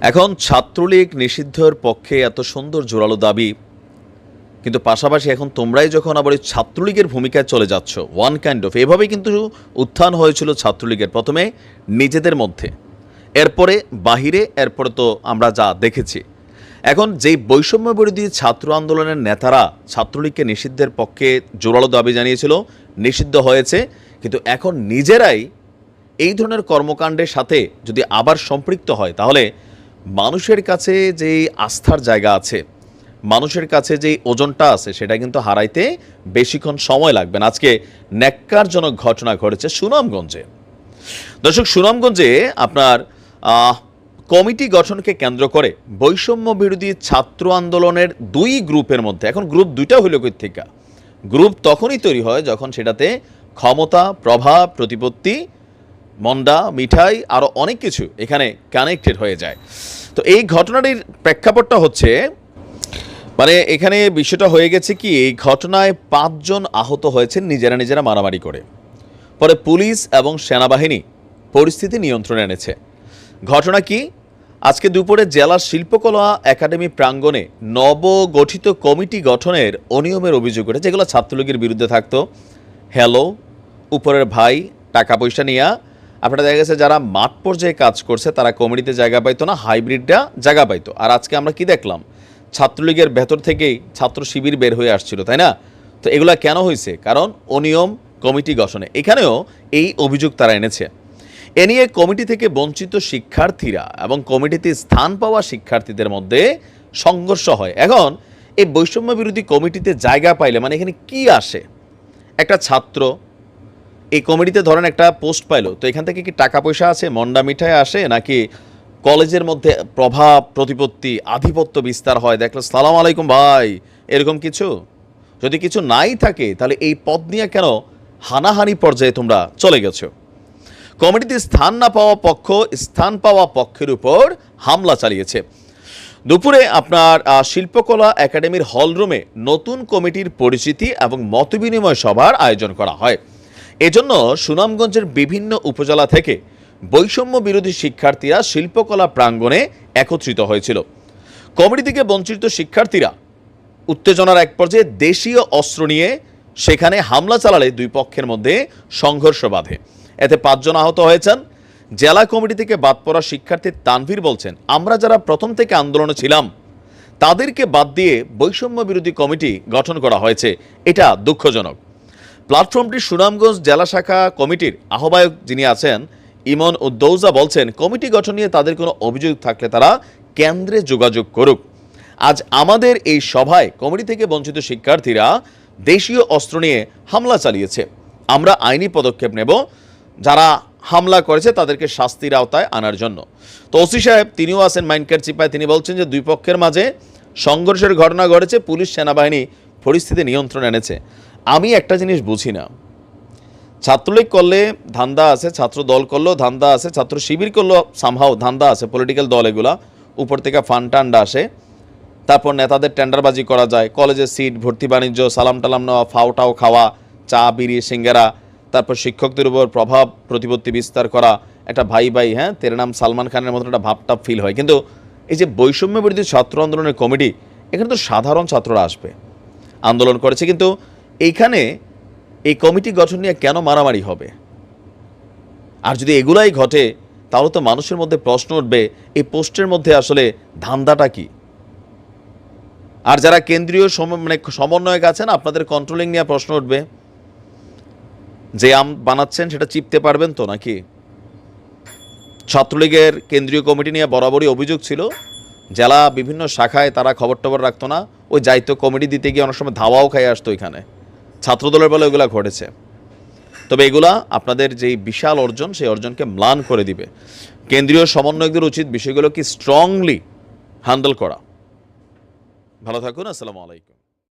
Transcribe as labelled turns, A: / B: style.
A: এখন ছাত্রলীগ নিষিদ্ধের পক্ষে এত সুন্দর জোরালো দাবি। কিন্তু পাশাপাশি এখন তোমরাই যখন আবার ওই ছাত্রলীগের ভূমিকায় চলে যাচ্ছ ওয়ান কাইন্ড অফ এভাবেই কিন্তু উত্থান হয়েছিল ছাত্রলীগের প্রথমে নিজেদের মধ্যে। এরপরে বাহিরে, এরপরে তো আমরা যা দেখেছি। এখন যেই বৈষম্য বিরোধী ছাত্র আন্দোলনের নেতারা ছাত্রলীগকে নিষিদ্ধের পক্ষে জোরালো দাবি জানিয়েছিল, নিষিদ্ধ হয়েছে, কিন্তু এখন নিজেরাই এই ধরনের কর্মকাণ্ডের সাথে যদি আবার সম্পৃক্ত হয়, তাহলে মানুষের কাছে যেই আস্থার জায়গা আছে, মানুষের কাছে যেই ওজনটা আছে, সেটা কিন্তু হারাইতে বেশিক্ষণ সময় লাগবে না। আজকে ন্যাক্কারজনক ঘটনা ঘটেছে সুনামগঞ্জে। দর্শক, সুনামগঞ্জে আপনার কমিটি গঠনকে কেন্দ্র করে বৈষম্য বিরোধী ছাত্র আন্দোলনের দুই গ্রুপের মধ্যে, এখন গ্রুপ দুইটা হইল কই থেকে গ্রুপ তখনই তৈরি হয় যখন সেটাতে ক্ষমতা, প্রভাব, প্রতিপত্তি মন্ডা মিঠাই আরও অনেক কিছু এখানে কানেক্টেড হয়ে যায়। তো এই ঘটনাটির প্রেক্ষাপটটা হচ্ছে মানে এখানে বিষয়টা হয়ে গেছে কি, এই ঘটনায় পাঁচজন আহত হয়েছেন নিজেরা নিজেরা মারামারি করে। পরে পুলিশ এবং সেনাবাহিনী পরিস্থিতি নিয়ন্ত্রণে এনেছে। ঘটনা কি, আজকে দুপুরে জেলা শিল্পকলা একাডেমি প্রাঙ্গণে নবগঠিত কমিটি গঠনের অনিয়মের অভিযোগ ওঠে যেগুলো ছাত্রলীগের বিরুদ্ধে থাকতো। হ্যালো, উপরের ভাই, টাকা পয়সা নিয়ে আপনারা দেখা গেছে যারা মাঠ পর্যায়ে কাজ করছে, তারা কমিটিতে জায়গা পাইতো না, হাইব্রিডটা জায়গা পাইতো। আর আজকে আমরা কি দেখলাম? ছাত্রলীগের ভেতর থেকেই ছাত্র শিবির বের হয়ে আসছিল, তাই না? তো এগুলা কেন হয়েছে কারণ অনিয়ম কমিটি গঠনে। এখানেও এই অভিযোগ তারা এনেছে। এ নিয়ে কমিটি থেকে বঞ্চিত শিক্ষার্থীরা এবং কমিটিতে স্থান পাওয়া শিক্ষার্থীদের মধ্যে সংঘর্ষ হয়। এখন এই বৈষম্য বিরোধী কমিটিতে জায়গা পাইলে মানে এখানে কি আসে? একটা ছাত্র এই কমিটিতে ধরেন একটা পোস্ট পাইলো, তো এখান থেকে কি টাকা পয়সা আছে, মন্ডা মিঠাই আসে, নাকি কলেজের মধ্যে প্রভাব প্রতিপত্তি, আধিপত্য বিস্তার হয়, দেখল, সালাম আলাইকুম ভাই, এরকম কিছু? যদি কিছু নাই থাকে, তাহলে এই পদ নিয়ে কেন হানাহানি পর্যায়ে তোমরা চলে গেছো? কমিটিতে স্থান না পাওয়া পক্ষ, স্থান পাওয়া পক্ষের উপর হামলা চালিয়েছে। দুপুরে আপনার শিল্পকলা একাডেমির হলরুমে নতুন কমিটির পরিচিতি এবং মতবিনিময় সভার আয়োজন করা হয়। এজন্য সুনামগঞ্জের বিভিন্ন উপজেলা থেকে বৈষম্য বিরোধী শিক্ষার্থীরা শিল্পকলা প্রাঙ্গণে একত্রিত হয়েছিল। কমিটি থেকে বঞ্চিত শিক্ষার্থীরা উত্তেজনার এক পর্যায়ে দেশীয় অস্ত্র নিয়ে সেখানে হামলা চালালে দুই পক্ষের মধ্যে সংঘর্ষ বাধে। এতে পাঁচজন আহত হয়েছেন। জেলা কমিটি থেকে বাদ পড়া শিক্ষার্থী তানভীর বলছেন, আমরা যারা প্রথম থেকে আন্দোলনে ছিলাম, তাদেরকে বাদ দিয়ে বৈষম্য বিরোধী কমিটি গঠন করা হয়েছে। এটা দুঃখজনক। প্ল্যাটফর্মটি সুনামগঞ্জ জেলা শাখা কমিটির আহ্বায়ক যিনি আছেন, ইমন উদ্দৌজা বলছেন, কমিটি গঠন নিয়ে তাদের কোনো অভিযোগ থাকলে তারা কেন্দ্রে যোগাযোগ করুক। আজ আমাদের এই সভায় কমিটি থেকে বঞ্চিত শিক্ষার্থীরা দেশীয় অস্ত্র নিয়ে হামলা চালিয়েছে। আমরা আইনি পদক্ষেপ নেব। যারা হামলা করেছে তাদেরকে শাস্তির আওতায় আনার জন্য। তো ওসি সাহেব, তিনিও আছেন মাইনকার চিপায়। তিনি বলছেন যে, দুই পক্ষের মাঝে সংঘর্ষের ঘটনা ঘটেছে। পুলিশ, সেনাবাহিনী পরিস্থিতি নিয়ন্ত্রণ এনেছে। আমি একটা জিনিস বুঝি না। ছাত্রলীগ করলে ধান্দা আছে, ছাত্র দল করলেও ধান্দা আছে, ছাত্র শিবির করলেও সামহাও ধান্দা আছে পলিটিক্যাল দল এগুলা। উপর থেকে ফান্ড টান্ড আসে। তারপর নেতাদের টেন্ডারবাজি করা যায়, কলেজের সিট, ভর্তি বাণিজ্য, সালাম টালাম নেওয়া ফাউটাও খাওয়া, চা, বিড়ি, সিঙ্গারা, তারপর শিক্ষকদের উপর প্রভাব, প্রতিপত্তি বিস্তার করা, একটা ভাই ভাই হ্যাঁ তের নাম সালমান খানের মতো একটা ভাবটাপ ফিল হয়। কিন্তু এই যে বৈষম্য বিরোধী ছাত্র আন্দোলনের কমিটি, এখানে তো সাধারণ ছাত্ররা আসবে। আন্দোলন করেছে কিন্তু এইখানে এই কমিটি গঠন নিয়ে কেন মারামারি হবে? আর যদি এগুলাই ঘটে, তাহলে তো মানুষের মধ্যে প্রশ্ন উঠবে, এই পোস্টের মধ্যে আসলে ধান্দাটা কি? আর যারা কেন্দ্রীয় সম- মানে সমন্বয়ক আছেন, আপনাদের কন্ট্রোলিং নিয়ে প্রশ্ন উঠবে। যে আম বানাচ্ছেন, সেটা চিপতে পারবেন তো নাকি? ছাত্রলীগের কেন্দ্রীয় কমিটি নিয়ে বরাবরই অভিযোগ ছিল, জেলা বিভিন্ন শাখায় তারা খবর টবর রাখতো না, ওই যাইতো কমিটি দিতে গিয়ে অনেক সময় ধাওয়াও খাই আসতো এখানে। ছাত্রদলের বলে এগুলা ঘটেছে। তবে এগুলা আপনাদের যেই বিশাল অর্জন, সেই অর্জনকে ম্লান করে দিবে। কেন্দ্রীয় সমন্বয়কদের উচিত বিষয়গুলো কি স্ট্রংলি হ্যান্ডেল করা। ভালো থাকুন, আসসালামু আলাইকুম।